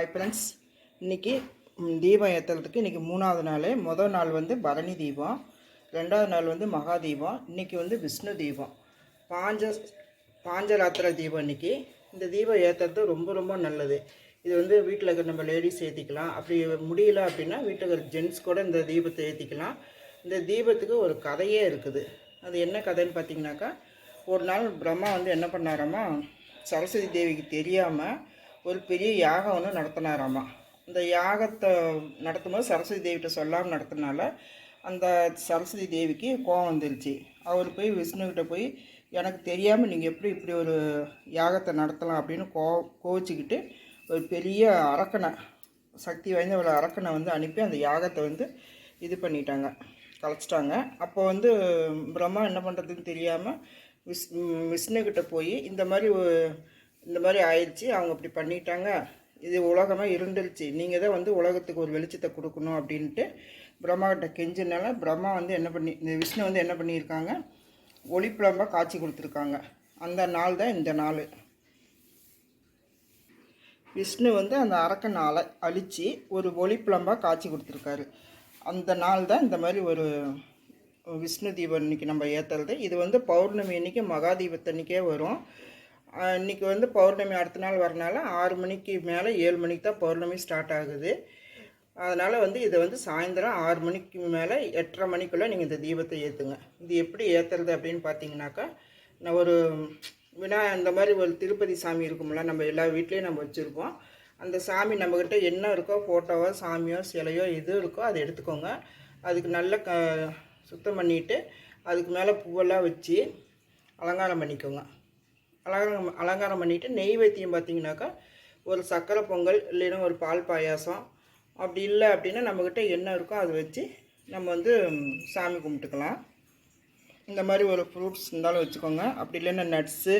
Hi friends இன்றைக்கி தீபம் ஏற்றுறதுக்கு இன்றைக்கி மூணாவது நாள். முதல் நாள் வந்து பரணி தீபம். ரெண்டாவது நாள் வந்து மகா தீபம். இன்றைக்கி வந்து விஷ்ணு தீபம். பாஞ்ச பாஞ்சராத்திர தீபம் இன்றைக்கி இந்த தீபம் ஏற்றுறது ரொம்ப ரொம்ப நல்லது. இது வந்து வீட்டில் இருக்கிற நம்ம லேடிஸ் ஏற்றிக்கலாம் அப்படி முடியல அப்படின்னா வீட்டில் இருக்கிற ஜென்ட்ஸ் கூட இந்த தீபத்தை ஏற்றிக்கலாம் இந்த தீபத்துக்கு ஒரு கதையே இருக்குது. அது என்ன கதைன்னு பார்த்தீங்கன்னாக்கா ஒரு நாள் பிரம்மா வந்து என்ன பண்ணாராமா சரஸ்வதி தேவிக்கு தெரியாமல் ஒரு பெரிய யாகம் ஒன்று நடத்தினாராமா. அந்த யாகத்தை நடத்தும்போது சரஸ்வதி தேவிகிட்ட சொல்லாமல் நடத்தினால அந்த சரஸ்வதி தேவிக்கு கோபம் வந்துருச்சு. அவர் போய் விஷ்ணுக்கிட்ட போய் எனக்கு தெரியாமல் நீங்கள் எப்படி இப்படி ஒரு யாகத்தை நடத்தலாம்? அப்படின்னு கோ கோவிச்சிக்கிட்டு ஒரு பெரிய அரக்கனை சக்தி வாய்ந்த ஒரு அரக்கனை வந்து அனுப்பி அந்த யாகத்தை வந்து இது பண்ணிட்டாங்க கலைச்சிட்டாங்க. அப்போ வந்து பிரம்மா என்ன பண்ணுறதுன்னு தெரியாமல் விஸ் விஷ்ணுக்கிட்ட போய் இந்த மாதிரி இந்த மாதிரி ஆயிடுச்சு. அவங்க இப்படி பண்ணிட்டாங்க. இது உலகமாக இருந்துருச்சு நீங்கள் தான் வந்து உலகத்துக்கு ஒரு வெளிச்சத்தை கொடுக்கணும் அப்படின்ட்டு பிரம்மா கிட்ட கெஞ்சினால பிரம்மா வந்து என்ன பண்ணி இந்த விஷ்ணு வந்து என்ன பண்ணியிருக்காங்க? ஒளிப்பிழம்பாக காட்சி கொடுத்துருக்காங்க. அந்த நாள் தான் இந்த நாள். விஷ்ணு வந்து அந்த அரக்க நாளை அழித்து ஒரு ஒளிப்பிழம்பாக காட்சி கொடுத்துருக்காரு. அந்த நாள் தான் இந்த மாதிரி ஒரு விஷ்ணு தீபம் இன்றைக்கி நம்ம ஏற்றுறது இது வந்து பௌர்ணமி அன்னைக்கு மகாதீபத்தன்னைக்கே வரும். இன்றைக்கி வந்து பௌர்ணமி அடுத்த நாள் வரனால ஆறு மணிக்கு மேலே ஏழு மணிக்கு தான் பௌர்ணமி ஸ்டார்ட் ஆகுது. அதனால் வந்து இதை வந்து சாயந்தரம் ஆறு மணிக்கு மேலே எட்டரை மணிக்குள்ளே நீங்கள் இந்த தீபத்தை ஏற்றுங்க இது எப்படி ஏற்றுறது அப்படின்னு பார்த்தீங்கன்னாக்கா நான் ஒரு வினா இந்த மாதிரி ஒரு திருப்பதி சாமி இருக்கும்ல நம்ம எல்லா வீட்லேயும் நம்ம வச்சுருப்போம் அந்த சாமி நம்மக்கிட்ட என்ன இருக்கோ ஃபோட்டோவோ சாமியோ சிலையோ எது இருக்கோ அதை எடுத்துக்கோங்க. அதுக்கு நல்ல க சுத்தம் பண்ணிவிட்டு அதுக்கு மேலே பூவெல்லாம் வச்சு அலங்காரம் பண்ணிக்கோங்க. அலங்காரம் அலங்காரம் பண்ணிவிட்டு நெய்வேத்தியம் பார்த்தீங்கன்னாக்கா ஒரு சக்கரை பொங்கல் இல்லைன்னா ஒரு பால் பாயாசம். அப்படி இல்லை அப்படின்னா நம்மக்கிட்ட என்ன இருக்கோ அதை வச்சு நம்ம வந்து சாமி கும்பிட்டுக்கலாம். இந்த மாதிரி ஒரு ஃப்ரூட்ஸ் இருந்தாலும் வச்சுக்கோங்க. அப்படி இல்லைன்னா நட்ஸு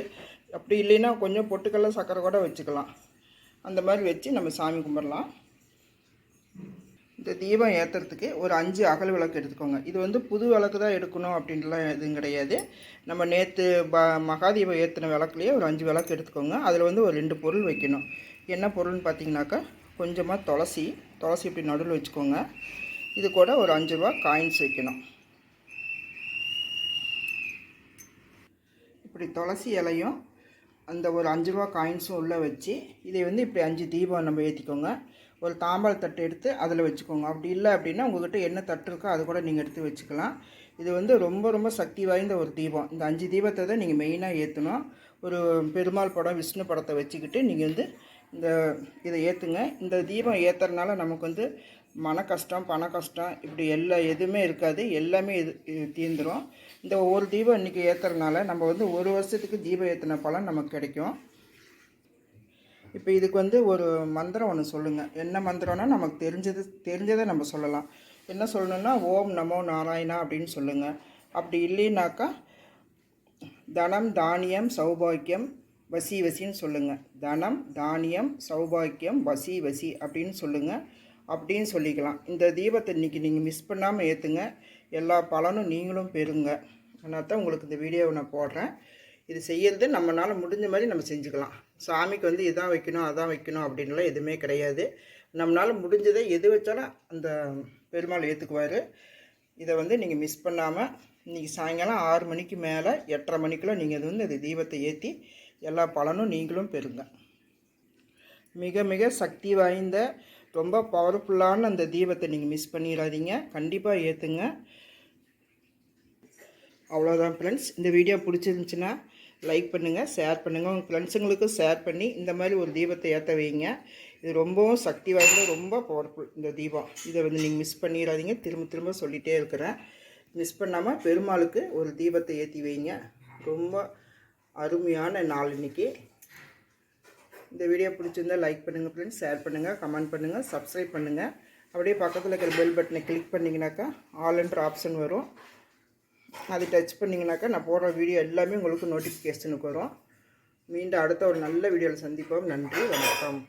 அப்படி இல்லைன்னா கொஞ்சம் பொட்டுக்கடல சக்கரை கூட வச்சுக்கலாம். அந்த மாதிரி வச்சு நம்ம சாமி கும்பிடலாம். இந்த தீபம் ஏற்றுறதுக்கு ஒரு அஞ்சு அகல் விளக்கு எடுத்துக்கோங்க. இது வந்து புது விளக்கு தான் எடுக்கணும் அப்படின்ட்டுலாம் எதுவும் கிடையாது. நம்ம நேற்று ப மகாதீபம் ஏற்றின விளக்குலேயே ஒரு அஞ்சு விளக்கு எடுத்துக்கோங்க. அதில் வந்து ஒரு ரெண்டு பொருள் வைக்கணும். என்ன பொருள்னு பார்த்தீங்கன்னாக்கா கொஞ்சமாக துளசி துளசி இப்படி நடுவில் வச்சுக்கோங்க. இது கூட ஒரு அஞ்சு ரூபா காயின்ஸ் வைக்கணும். இப்படி துளசி இலையும் அந்த ஒரு அஞ்சு ரூபா காயின்ஸும் உள்ளே வச்சு இதை வந்து இப்படி அஞ்சு தீபம் நம்ம ஏற்றிக்கோங்க ஒரு தாம்பாள தட்டு எடுத்து அதில் வச்சுக்கோங்க. அப்படி இல்லை அப்படின்னா உங்கள்கிட்ட என்ன தட்டு இருக்கோ அது கூட நீங்கள் எடுத்து வச்சுக்கலாம். இது வந்து ரொம்ப ரொம்ப சக்தி வாய்ந்த ஒரு தீபம். இந்த அஞ்சு தீபத்தை தான் நீங்கள் மெயினாக ஏற்றணும் ஒரு பெருமாள் படம் விஷ்ணு படத்தை வச்சுக்கிட்டு நீங்கள் வந்து இந்த இதை ஏற்றுங்க இந்த தீபம் ஏற்றுறதுனால நமக்கு வந்து மன கஷ்டம் பண கஷ்டம் இப்படி எல்லா எதுவுமே இருக்காது. எல்லாமே இது இது தீர்ந்துடும் இந்த ஒவ்வொரு தீபம் இன்றைக்கி ஏற்றுறதுனால நம்ம வந்து ஒரு வருஷத்துக்கு தீபம் ஏற்றின பலன் நமக்கு கிடைக்கும். இப்போ இதுக்கு வந்து ஒரு மந்திரம் ஒன்று சொல்லுங்கள் என்ன மந்திரம்னா நமக்கு தெரிஞ்சது தெரிஞ்சதை நம்ம சொல்லலாம். என்ன சொல்லணும்னா ஓம் நமோ நாராயணா அப்படின்னு சொல்லுங்கள் அப்படி இல்லைனாக்கா தனம் தானியம் சௌபாக்கியம் வசி வசின்னு சொல்லுங்கள் தனம் தானியம் சௌபாக்கியம் வசி வசி அப்படின்னு சொல்லுங்கள் அப்படின்னு சொல்லிக்கலாம். இந்த தீபத்தை இன்றைக்கி நீங்கள் மிஸ் பண்ணாமல் ஏற்றுங்க எல்லா பலனும் நீங்களும் பெறுங்க. அதனால் தான் உங்களுக்கு இந்த வீடியோவை நான் போடுறேன். இது செய்யறது நம்மளால் முடிஞ்ச மாதிரி நம்ம செஞ்சுக்கலாம். சாமிக்கு வந்து இதான் வைக்கணும் அதான் வைக்கணும் அப்படின்லாம் எதுவுமே கிடையாது. நம்மளால் முடிஞ்சதை எது வச்சாலும் அந்த பெருமாள் ஏற்றுக்குவார் இதை வந்து நீங்கள் மிஸ் பண்ணாமல் இன்றைக்கி சாயங்காலம் ஆறு மணிக்கு மேலே எட்டரை மணிக்குள்ளே நீங்கள் இது வந்து அது தீபத்தை ஏற்றி எல்லா பலனும் நீங்களும் பெறுங்க. மிக மிக சக்தி வாய்ந்த ரொம்ப பவர்ஃபுல்லான அந்த தீபத்தை நீங்கள் மிஸ் பண்ணிடாதீங்க கண்டிப்பாக ஏற்றுங்க அவ்வளோதான் ஃப்ரெண்ட்ஸ் இந்த வீடியோ பிடிச்சிருந்துச்சின்னா லைக் பண்ணுங்கள் ஷேர் பண்ணுங்கள் உங்கள் ஃப்ரெண்ட்ஸுங்களுக்கும் ஷேர் பண்ணி இந்த மாதிரி ஒரு தீபத்தை ஏற்ற வைங்க. இது ரொம்பவும் சக்தி வாய்ந்த ரொம்ப பவர்ஃபுல் இந்த தீபம். இதை வந்து நீங்கள் மிஸ் பண்ணிடாதீங்க. திரும்ப திரும்ப சொல்லிகிட்டே இருக்கிறேன். மிஸ் பண்ணாமல் பெருமாளுக்கு ஒரு தீபத்தை ஏற்றி வைங்க. ரொம்ப அருமையான நாள் இன்றைக்கி இந்த வீடியோ பிடிச்சிருந்தா லைக் பண்ணுங்கள் ஃப்ரெண்ட்ஸ் ஷேர் பண்ணுங்கள் கமெண்ட் பண்ணுங்கள் சப்ஸ்கிரைப் பண்ணுங்கள் அப்படியே பக்கத்தில் இருக்கிற பெல் பட்டனை கிளிக் பண்ணிங்கனாக்கா ஆல்ன்ற ஆப்ஷன் வரும். அதை டச் பண்ணிங்கனாக்கா நான் போடுற வீடியோ எல்லாமே உங்களுக்கு நோட்டிஃபிகேஷனுக்கு வரும். மீண்டும் அடுத்த ஒரு நல்ல வீடியோவில் சந்திப்போம். நன்றி வணக்கம்.